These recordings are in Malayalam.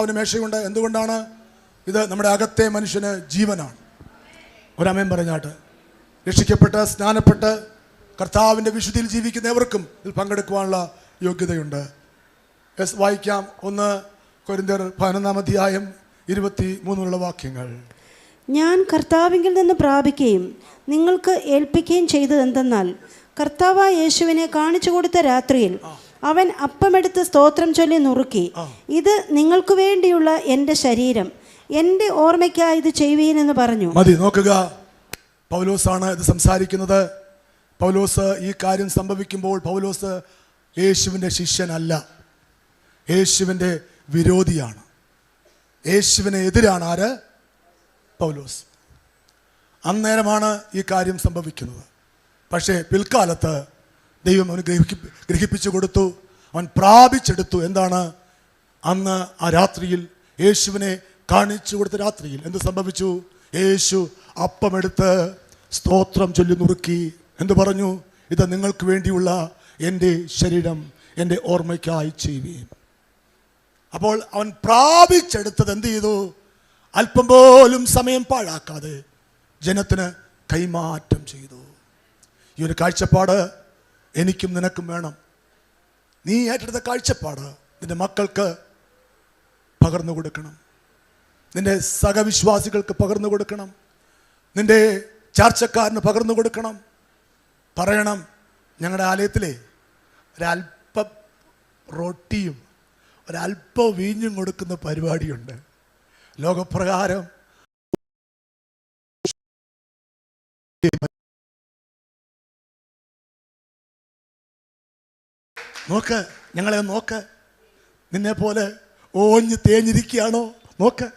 അവന് മേശയുണ്ട്. എന്തുകൊണ്ടാണ്? ഇത് നമ്മുടെ അകത്തെ മനുഷ്യന് ജീവനാണ്. ഒരമയം പറഞ്ഞാട്ട് രക്ഷിക്കപ്പെട്ട് സ്നാനപ്പെട്ട് കർത്താവിന്റെ വിശുദ്ധിയിൽ ജീവിക്കുന്ന എവർക്കും ഇതിൽ പങ്കെടുക്കുവാനുള്ള യോഗ്യതയുണ്ട്. എസ് വായിക്കാം. ഒന്ന് കൊരിന്തർ പതിനൊന്നാം അധ്യായം ഇരുപത്തി മൂന്നുള്ള വാക്യങ്ങൾ. ഞാൻ കർത്താവിങ്കിൽ നിന്ന് പ്രാപിക്കുകയും നിങ്ങൾക്ക് ഏൽപ്പിക്കുകയും ചെയ്തതെന്തെന്നാൽ കർത്താവായ യേശുവിനെ കാണിച്ചു കൊടുത്ത രാത്രിയിൽ അവൻ അപ്പമെടുത്ത് സ്തോത്രം ചൊല്ലി നുറുക്കി. ഇത് നിങ്ങൾക്ക് വേണ്ടിയുള്ള എന്റെ ശരീരം. എന്റെ ഓർമ്മയ്ക്കായി ഇത് ചെയ്യുവീനെന്ന് പറഞ്ഞു. മതി നോക്കുക. പൗലോസാണ് ഇത് സംസാരിക്കുന്നത്. പൗലോസ് ഈ കാര്യം സംഭവിക്കുമ്പോൾ പൗലോസ് യേശുവിന്റെ ശിഷ്യനല്ല. യേശുവിന്റെ വിരോധിയാണ്. യേശുവിന് എതിരാണ് ആര്? പൗലോസ്. അന്നേരമാണ് ഈ കാര്യം സംഭവിക്കുന്നത്. പക്ഷേ പിൽക്കാലത്ത് ദൈവം അവന് ഗ്രഹിപ്പി ഗ്രഹിപ്പിച്ചു കൊടുത്തു അവൻ പ്രാപിച്ചെടുത്തു. എന്താണ്? അന്ന് ആ രാത്രിയിൽ യേശുവിനെ കാണിച്ചു കൊടുത്ത രാത്രിയിൽ എന്ത് സംഭവിച്ചു? യേശു അപ്പമെടുത്ത് സ്തോത്രം ചൊല്ലി നുറുക്കി. എന്ത് പറഞ്ഞു? ഇത് നിങ്ങൾക്ക് വേണ്ടിയുള്ള എന്റെ ശരീരം എന്റെ ഓർമ്മയ്ക്കായി ചെയ്യുകയും അപ്പോൾ അവൻ പ്രാപിച്ചെടുത്തത് എന്ത് ചെയ്തു? അല്പം പോലും സമയം പാഴാക്കാതെ ജനത്തിന് കൈമാറ്റം ചെയ്തു. ഈ ഒരു കാഴ്ചപ്പാട് എനിക്കും നിനക്കും വേണം. നീ ഏറ്റെടുത്ത കാഴ്ചപ്പാട് നിന്റെ മക്കൾക്ക് പകർന്നു കൊടുക്കണം. നിന്റെ സഹവിശ്വാസികൾക്ക് പകർന്നു കൊടുക്കണം. നിന്റെ ചാർച്ചക്കാരന് പകർന്നു കൊടുക്കണം. പറയണം ഞങ്ങളുടെ ആലയത്തിലെ ഒരല്പ റൊട്ടിയും ഒരല്പ വീഞ്ഞും കൊടുക്കുന്ന പരിപാടിയുണ്ട്. ലോകപ്രകാരം നോക്ക് ഞങ്ങളെ നോക്ക്. നിന്നെ പോലെ ഓഞ്ഞ് തേഞ്ഞിരിക്കുകയാണോ? നോക്ക്.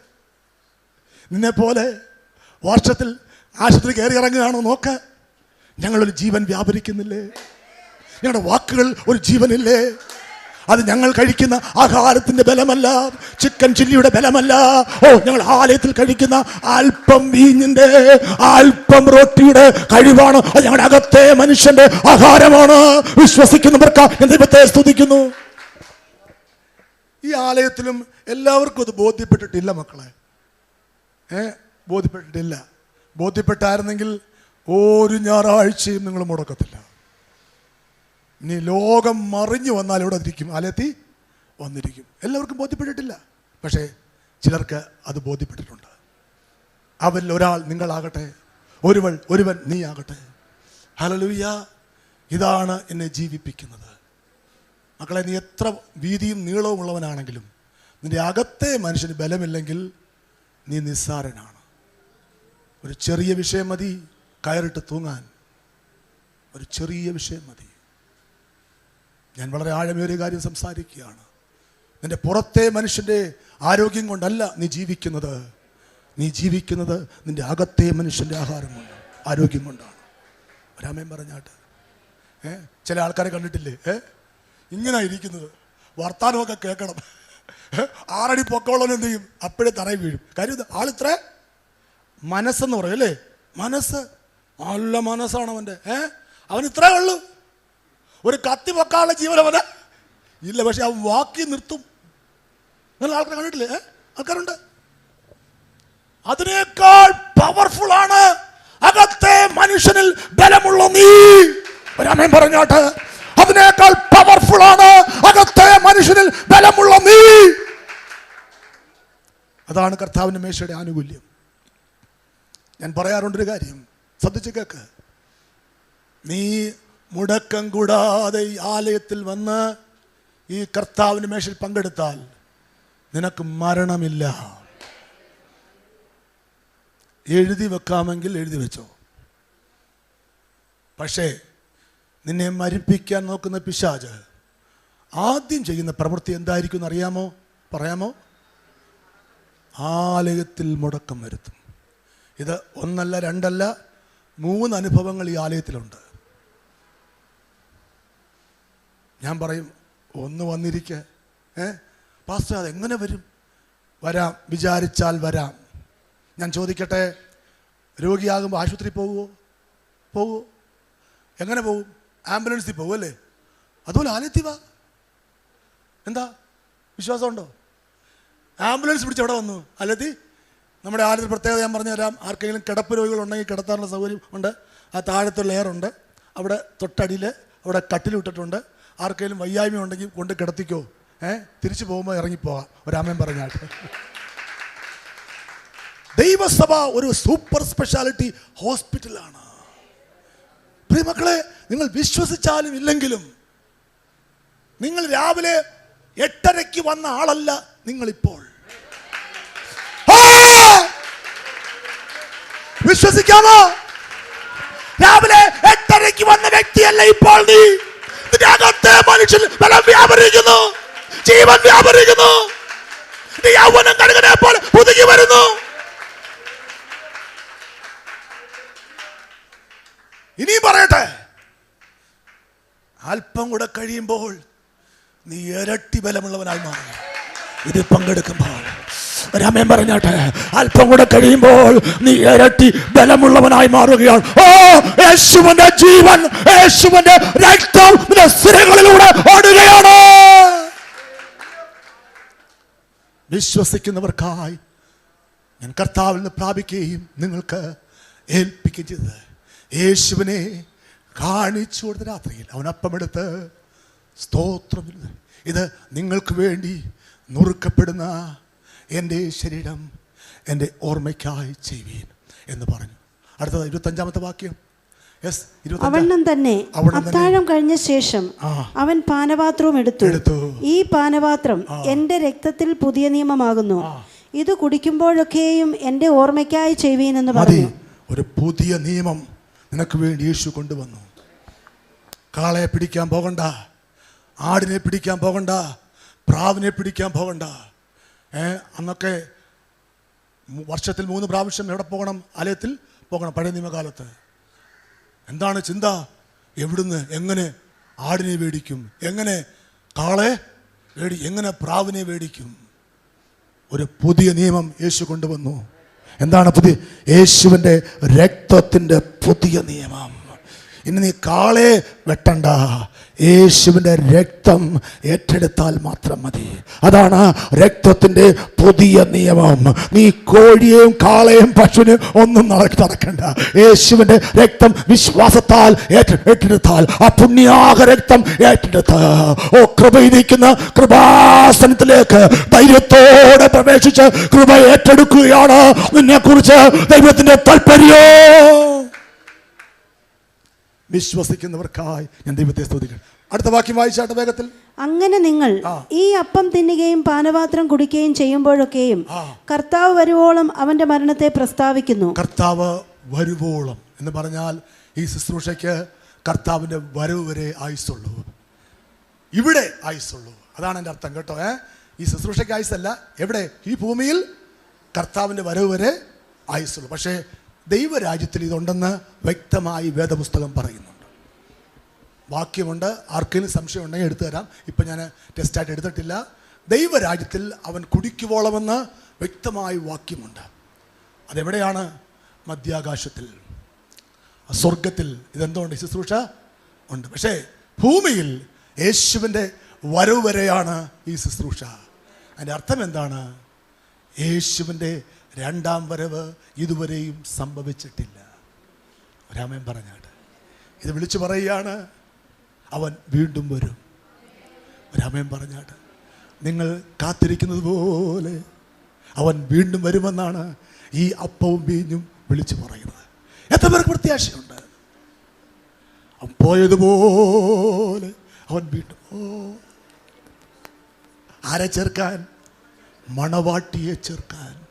നിന്നെ പോലെ വർഷത്തിൽ ആശുപത്രി കയറി ഇറങ്ങുകയാണോ? നോക്ക്. ഞങ്ങളൊരു ജീവൻ വ്യാപരിക്കുന്നില്ലേ? ഞങ്ങളുടെ വാക്കുകൾ ഒരു ജീവനില്ലേ? അത് ഞങ്ങൾ കഴിക്കുന്ന ആഹാരത്തിന്റെ ബലമല്ല. ചിക്കൻ ചില്ലിയുടെ ബലമല്ല. ഓ ഞങ്ങൾ ആലയത്തിൽ കഴിക്കുന്ന അല്പം വീഞ്ഞിന്റെ അല്പം റൊട്ടിയുടെ കഴിവാണ്. അത് ഞങ്ങളുടെ അകത്തെ മനുഷ്യന്റെ ആഹാരമാണ്. വിശ്വസിക്കുന്നവർക്ക് ഞാൻ ദൈവത്തെ സ്തുതിക്കുന്നു. ഈ ആലയത്തിലും എല്ലാവർക്കും അത് ബോധ്യപ്പെട്ടിട്ടില്ല മക്കളെ. ഏ ബോധ്യപ്പെട്ടിട്ടില്ല. ബോധ്യപ്പെട്ടായിരുന്നെങ്കിൽ ഒരു ഞായറാഴ്ചയും നിങ്ങൾ മുടക്കത്തില്ല. ഇനി ലോകം മറിഞ്ഞു വന്നാൽ ഇവിടെ വന്നിരിക്കും അലത്തി വന്നിരിക്കും. എല്ലാവർക്കും ബോധ്യപ്പെട്ടിട്ടില്ല. പക്ഷേ ചിലർക്ക് അത് ബോധ്യപ്പെട്ടിട്ടുണ്ട്. അവരിൽ ഒരാൾ നിങ്ങളാകട്ടെ. ഒരുവൾ ഒരുവൻ നീ ആകട്ടെ ഹലലുയ്യ ഇതാണ് എന്നെ ജീവിപ്പിക്കുന്നത്. മക്കളെ നീ എത്ര വീതിയും നീളവും ഉള്ളവനാണെങ്കിലും നിന്റെ അകത്തെ മനുഷ്യന് ബലമില്ലെങ്കിൽ നീ നിസ്സാരനാണ്. ഒരു ചെറിയ വിഷയം മതി. കയറിട്ട് തൂങ്ങാൻ. ഒരു ചെറിയ വിഷയം മതി. ഞാൻ വളരെ ആഴമേറിയ കാര്യം സംസാരിക്കുകയാണ്. നിന്റെ പുറത്തെ മനുഷ്യന്റെ ആരോഗ്യം കൊണ്ടല്ല നീ ജീവിക്കുന്നത്. നീ ജീവിക്കുന്നത് നിന്റെ അകത്തെ മനുഷ്യന്റെ ആഹാരം കൊണ്ട് ആരോഗ്യം കൊണ്ടാണ്. ഒരാമയും പറഞ്ഞാട്ട് ഏ ചില ആൾക്കാരെ കണ്ടിട്ടില്ലേ? ഏ ഇങ്ങനെ ഇരിക്കുന്നത്. വർത്താനമൊക്കെ കേൾക്കണം? ആറടി പൊക്കമുള്ളവൻ എന്ത് ചെയ്യും? അപ്പോഴേ തറയിൽ വീഴും. കാര്യം ആളിത്ര മനസ്സെന്ന് പറയും അല്ലേ? മനസ്സ്. നല്ല മനസ്സാണ് അവന്റെ. ഏ അവൻ ഇത്രേ ഉള്ളൂ. ഒരു കത്തി പൊക്കാനുള്ള ജീവൻ അവന്. ഇല്ല പക്ഷെ അവൻ വാക്കി നിർത്തും. നിങ്ങൾ ആൾക്കാരെ കണ്ടിട്ടില്ലേ? ആൾക്കാരുണ്ട്. അതിനേക്കാൾ പവർഫുൾ ആണ് അകത്തെ മനുഷ്യനിൽ ബലമുള്ള നീ. ഒരമയം പറഞ്ഞാട്ട് അതിനേക്കാൾ പവർഫുൾ ആണ് അകത്തെ മനുഷ്യനിൽ ബലമുള്ള നീ. അതാണ് കർത്താവിന്റെ മേശയുടെ ആനുകൂല്യം. ഞാൻ പറയാറുണ്ടൊരു കാര്യം. ശ്രദ്ധിച്ച് കേക്ക്. നീ മുടക്കം കൂടാതെ ഈ ആലയത്തിൽ വന്ന് ഈ കർത്താവിന് മേശയിൽ പങ്കെടുത്താൽ നിനക്ക് മരണമില്ല. എഴുതി വെക്കാമെങ്കിൽ എഴുതി വെച്ചോ. പക്ഷേ നിന്നെ മരിപ്പിക്കാൻ നോക്കുന്ന പിശാജ് ആദ്യം ചെയ്യുന്ന പ്രവൃത്തി എന്തായിരിക്കും എന്ന് അറിയാമോ? പറയാമോ? ആലയത്തിൽ മുടക്കം വരുത്തും. ഇത് ഒന്നല്ല രണ്ടല്ല മൂന്ന് അനുഭവങ്ങൾ ഈ ആലയത്തിലുണ്ട്. ഞാൻ പറയും ഒന്ന് വന്നിരിക്കെ. ഏ? പാസ്റ്റർ അതെങ്ങനെ വരും? വരാം വിചാരിച്ചാൽ വരാം. ഞാൻ ചോദിക്കട്ടെ രോഗിയാകുമ്പോൾ ആശുപത്രി പോവുമോ പോവുമോ എങ്ങനെ പോവും? ആംബുലൻസിൽ പോകും അല്ലേ? അതുപോലെ ആലയത്തിൽ വാ എന്താ? വിശ്വാസമുണ്ടോ? ആംബുലൻസ് പിടിച്ച് എവിടെ വന്നു? അല്ലെത്തി നമ്മുടെ ആലത്തിൽ പ്രത്യേകത ഞാൻ പറഞ്ഞു തരാം ആർക്കെങ്കിലും കിടപ്പ് രോഗികളുണ്ടെങ്കിൽ കിടത്താനുള്ള സൗകര്യം ഉണ്ട്. ആ താഴത്തെ ലെയറുണ്ട് അവിടെ തൊട്ടടിയിൽ അവിടെ കട്ടിലിട്ടിട്ടുണ്ട് ആർക്കെങ്കിലും വയ്യായ്മ ഉണ്ടെങ്കിൽ കൊണ്ട് കിടത്തിക്കോ. ഏ? തിരിച്ചു പോകുമ്പോൾ ഇറങ്ങിപ്പോകാം ഒരാമൻ പറഞ്ഞാൽ ദൈവസഭ ഒരു സൂപ്പർ സ്പെഷ്യാലിറ്റി ഹോസ്പിറ്റലാണ്. പ്രിയമക്കളെ നിങ്ങൾ വിശ്വസിച്ചാലും ഇല്ലെങ്കിലും നിങ്ങൾ രാവിലെ എട്ടരയ്ക്ക് വന്ന ആളല്ല നിങ്ങളിപ്പോൾ! വിശ്വസിക്കാമോ? രാവിലെ എട്ടരയ്ക്ക് വന്ന വ്യക്തിയല്ല ഇപ്പോൾ നീ. മനുഷ്യൻ ബലം വ്യാപരിക്കുന്നു. ജീവൻ വ്യാപരിക്കുന്നു. യൗവനം കടുകനെ പോലെ പുതുകി വരുന്നു. ഇനിയും പറയട്ടെ. അല്പം കൂടെ കഴിയുമ്പോൾ നീ ഇരട്ടി ബലമുള്ളവനായി മാറും ഇത് പങ്കെടുക്കുമ്പോൾ രാമൻ പറഞ്ഞാട്ടെ അല്പം കൂടെ കഴിയുമ്പോൾ നീ ഇരട്ടി ബലമുള്ളവനായി മാറുകയാണ്. ഓ യേശുവിന്റെ ജീവൻ യേശുവിന്റെ രക്തം സ്ഥിരങ്ങളിലൂടെ ഓടുകയാണ്. വിശ്വസിക്കുന്നവർക്കായി ഞാൻ കർത്താവിൽ നിന്ന് പ്രാപിക്കുകയും നിങ്ങൾക്ക് ഏൽപ്പിക്കുകയും ചെയ്തത്. യേശുവിനെ കാണിച്ചു കൊടുത്ത രാത്രിയിൽ അവൻ അപ്പമെടുത്ത് സ്തോത്രം ഇത് നിങ്ങൾക്ക് വേണ്ടി നുറുക്കപ്പെടുന്ന എന്റെ ശരീരം എന്റെ ഓർമ്മയ്ക്കായി ചെയ്യുവീൻ എന്ന് പറഞ്ഞു. അടുത്തത് ഇരുപത്തഞ്ചാമത്തെ വാക്യം. അവണ്ണം തന്നെ അത്താഴം കഴിഞ്ഞ ശേഷം അവൻ പാനപാത്രവും എടുത്തു. ഈ പാനപാത്രം എന്റെ രക്തത്തിൽ പുതിയ നിയമമാകുന്നു. ഇത് കുടിക്കുമ്പോഴൊക്കെയും എന്റെ ഓർമ്മയ്ക്കായി ചെയ്യുവീനെന്ന് പറഞ്ഞു. ഒരു പുതിയ നിയമം നിനക്ക് വേണ്ടി യേശു കൊണ്ടുവന്നു. കാളയെ പിടിക്കാൻ പോകണ്ട ആടിനെ പിടിക്കാൻ പോകണ്ട പ്രാവിനെ പിടിക്കാൻ പോകണ്ട അന്നൊക്കെ വർഷത്തിൽ മൂന്ന് പ്രാവശ്യം എവിടെ പോകണം? ആലയത്തിൽ പോകണം പഴയ നിയമകാലത്ത്. എന്താണ് ചിന്ത? എവിടുന്ന്? എങ്ങനെ ആടിനെ വേടിക്കും? എങ്ങനെ കാളെ വേടി എങ്ങനെ പ്രാവിനെ വേടിക്കും? ഒരു പുതിയ നിയമം യേശു കൊണ്ടുവന്നു. എന്താണ് പുതിയ? യേശുവിന്റെ രക്തത്തിന്റെ പുതിയ നിയമം. ഇനി നീ കാളെ വെട്ടണ്ട. യേശുവിന്റെ രക്തം ഏറ്റെടുത്താൽ മാത്രം മതി. അതാണ് രക്തത്തിന്റെ പുതിയ നിയമം. നീ കോഴിയെയും കാളയും പശുവിനും ഒന്നും നടക്കണ്ട. യേശുവിന്റെ രക്തം വിശ്വാസത്താൽ ഏറ്റ- ഏറ്റെടുത്താൽ ആ പുണ്യാക രക്തം ഏറ്റെടുത്ത്. ഓ കൃപയിരിക്കുന്ന കൃപാസനത്തിലേക്ക് ധൈര്യത്തോടെ പ്രവേശിച്ച് കൃപ ഏറ്റെടുക്കുകയാണ്. നിന്നെക്കുറിച്ച് ദൈവത്തിന്റെ താല്പര്യം വിശ്വസിക്കുന്നവർക്കായി ഞാൻ ദൈവത്തെ സ്തുതിക്കണം അടുത്ത വാക്യം വായിച്ചാട്ടെ വേഗത്തിൽ. അങ്ങനെ നിങ്ങൾ ഈ അപ്പം തിന്നുകയും പാനപാത്രം കുടിക്കുകയും ചെയ്യുമ്പോഴൊക്കെയും. കർത്താവ് വരുവോളം അവന്റെ മരണത്തെ പ്രസ്താവിക്കുന്നു. കർത്താവ് വരുവോളം എന്ന് പറഞ്ഞാൽ ഈ ശുശ്രൂഷയ്ക്ക് കർത്താവിന്റെ വരവ് വരെ ആയുസുള്ളൂ ഇവിടെ ആയുസുള്ളൂ അതാണ് എന്റെ അർത്ഥം കേട്ടോ ഏ? ഈ ശുശ്രൂഷയ്ക്ക് ആയുസല്ല എവിടെ? ഈ ഭൂമിയിൽ കർത്താവിന്റെ വരവ് വരെ ആയുസുള്ളൂ പക്ഷേ ദൈവരാജ്യത്തിൽ ഇതുണ്ടെന്ന് വ്യക്തമായി വേദപുസ്തകം പറയുന്നുണ്ട്. വാക്യമുണ്ട്. ആർക്കെങ്കിലും സംശയം ഉണ്ടെങ്കിൽ എടുത്തു തരാം. ഇപ്പം ഞാൻ ടെസ്റ്റായിട്ട് എടുത്തിട്ടില്ല. ദൈവരാജ്യത്തിൽ അവൻ കുടിക്കുവോളമെന്ന് വ്യക്തമായി വാക്യമുണ്ട്. അതെവിടെയാണ്? മധ്യാകാശത്തിൽ. സ്വർഗത്തിൽ ഇതെന്തുകൊണ്ട്? ശുശ്രൂഷ ഉണ്ട്. പക്ഷേ ഭൂമിയിൽ യേശുവിന്റെ വരവ് വരെയാണ് ഈ ശുശ്രൂഷ. അതിന്റെ അർത്ഥം എന്താണ്? യേശുവിന്റെ രണ്ടാം വരവ് ഇതുവരെയും സംഭവിച്ചിട്ടില്ല. രാമൻ പറഞ്ഞാട്ട് ഇത് വിളിച്ചു പറയുകയാണ് അവൻ വീണ്ടും വരും. രാമൻ പറഞ്ഞാട്ട് നിങ്ങൾ കാത്തിരിക്കുന്നത് പോലെ അവൻ വീണ്ടും വരുമെന്നാണ് ഈ അപ്പവും വീഞ്ഞും വിളിച്ചു പറയുന്നത്. എത്ര പേർക്ക് പ്രത്യാശയുണ്ട്? അവൻ പോയതുപോലെ അവൻ വീണ്ടും ഓ. ആരെ ചേർക്കാൻ? മണവാട്ടിയെ ചേർക്കാൻ.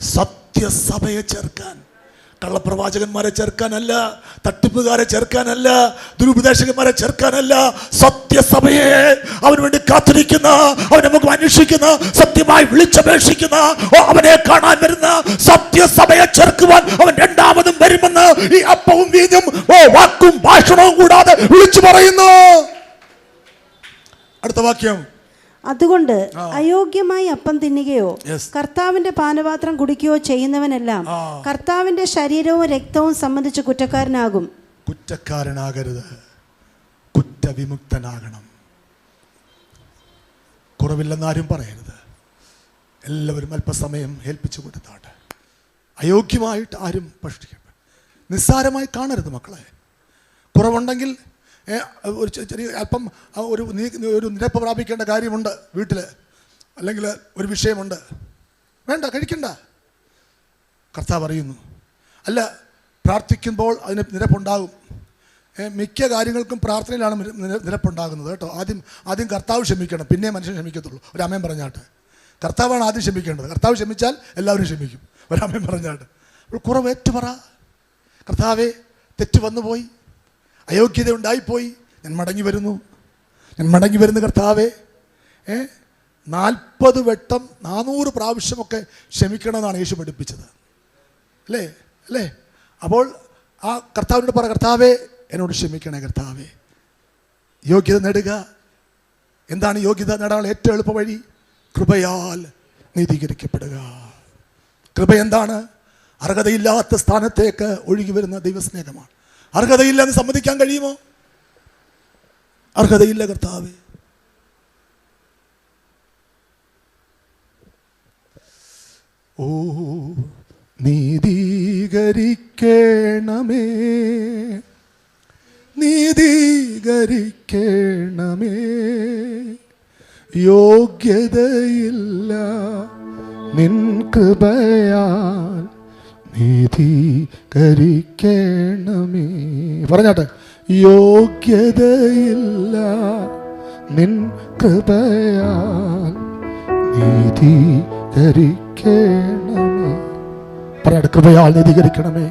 സത്യസഭയെ ചേർക്കാൻ കള്ളപ്രവാചകന്മാരെ ചേർക്കാനല്ല തട്ടിപ്പുകാരെ ചേർക്കാനല്ല ദുരുപദേശകന്മാരെ ചേർക്കാനല്ല സത്യസഭയെ അവന് വേണ്ടി കാത്തിരിക്കുന്ന അവനെ നമുക്ക് അന്വേഷിക്കുന്ന സത്യമായി വിളിച്ചപേക്ഷിക്കുന്ന അവനെ കാണാൻ വരുന്ന സത്യസഭയെ ചേർക്കുവാൻ അവൻ രണ്ടാമതും വരുമെന്ന് ഈ അപ്പവും വീഞ്ഞും ഓ വാക്കും ഭാഷണവും കൂടാതെ വിളിച്ചു പറയുന്നു. അടുത്ത വാക്യം. അതുകൊണ്ട് അയോഗ്യമായി അപ്പം തിന്നുകയോ കർത്താവിന്റെ പാനപാത്രം കുടിക്കുകയോ ചെയ്യുന്നവനെല്ലാം കർത്താവിന്റെ ശരീരവും രക്തവും സംബന്ധിച്ച് കുറ്റക്കാരനാകും. കുറ്റക്കാരനാകരുത്. കുറ്റവിമുക്തനാകണം. കുറവില്ലെന്നാരും പറയരുത്. എല്ലാവരും അല്പസമയം ഏൽപ്പിച്ചു കൊടുത്താട്ടെ. അയോഗ്യമായിട്ട് ആരും ഭക്ഷിക്കപ്പെടും നിസ്സാരമായി കാണരുത് മക്കളെ. കുറവുണ്ടെങ്കിൽ ഒരു ചെറിയ അല്പം ഒരു ഒരു നിരപ്പ് പ്രാപിക്കേണ്ട കാര്യമുണ്ട് വീട്ടിൽ അല്ലെങ്കിൽ ഒരു വിഷയമുണ്ട്. വേണ്ട കഴിക്കണ്ട. കർത്താവ് അറിയുന്നു. അല്ല പ്രാർത്ഥിക്കുമ്പോൾ അതിന് നിരപ്പുണ്ടാകും. മിക്ക കാര്യങ്ങൾക്കും പ്രാർത്ഥനയിലാണ് നിര- നിര- നിരപ്പുണ്ടാകുന്നത് കേട്ടോ. ആദ്യം ആദ്യം കർത്താവ് ക്ഷമിക്കണം. പിന്നെ മനുഷ്യൻ ക്ഷമിക്കത്തുള്ളൂ. ഒരു അമ്മയും പറഞ്ഞാട്ട്. കർത്താവാണ് ആദ്യം ക്ഷമിക്കേണ്ടത്. കർത്താവ് ക്ഷമിച്ചാൽ എല്ലാവരും ക്ഷമിക്കും. ഒരമ്മയും പറഞ്ഞാട്ട്. കുറവ് ഏറ്റുപറ. കർത്താവേ തെറ്റ് വന്നുപോയി. അയോഗ്യത ഉണ്ടായിപ്പോയി ഞാൻ മടങ്ങി വരുന്നു. ഞാൻ മടങ്ങി വരുന്ന കർത്താവേ. ഏ? നാൽപ്പത് വട്ടം നാനൂറ് പ്രാവശ്യമൊക്കെ ക്ഷമിക്കണമെന്നാണ് യേശു പഠിപ്പിച്ചത്. അല്ലേ? അല്ലേ? അപ്പോൾ ആ കർത്താവിനോട് പറ കർത്താവേ എന്നോട് ക്ഷമിക്കണേ കർത്താവേ. യോഗ്യത നേടുക. എന്താണ് യോഗ്യത? നേടാനുള്ള ഏറ്റവും എളുപ്പ വഴി കൃപയാൽ നീതീകരിക്കപ്പെടുക. കൃപ എന്താണ്? അർഹതയില്ലാത്ത സ്ഥാനത്തേക്ക് ഒഴുകി വരുന്ന ദൈവസ്നേഹമാണ്. അർഹതയില്ലെന്ന് സമ്മതിക്കാൻ കഴിയുമോ? അർഹതയില്ല കർത്താവ്. ഓ നീതീകരിക്കണമേ. നീതീകരിക്കണമേ. യോഗ്യതയില്ല നിൻ കൃപയാൽ നീതീകരിക്കണമേ പറഞ്ഞാട്ടെ യോഗ്യതയില്ല നിൻ കൃപയാൽ നീതീകരിക്കണമേ പറഞ്ഞാട്ടെ കൃപയാൽ നീതീകരിക്കണമേ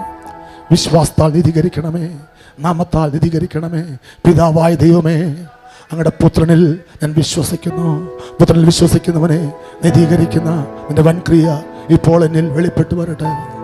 വിശ്വാസത്താൽ നീതീകരിക്കണമേ നാമത്താൽ നീതീകരിക്കണമേ പിതാവായ ദൈവമേ അങ്ങടെ പുത്രനിൽ ഞാൻ വിശ്വസിക്കുന്നു. പുത്രനിൽ വിശ്വസിക്കുന്നവനെ നീതീകരിക്കുന്ന നിന്റെ വൻക്രിയ ഇപ്പോൾ എന്നിൽ വെളിപ്പെട്ടു വരട്ടെ.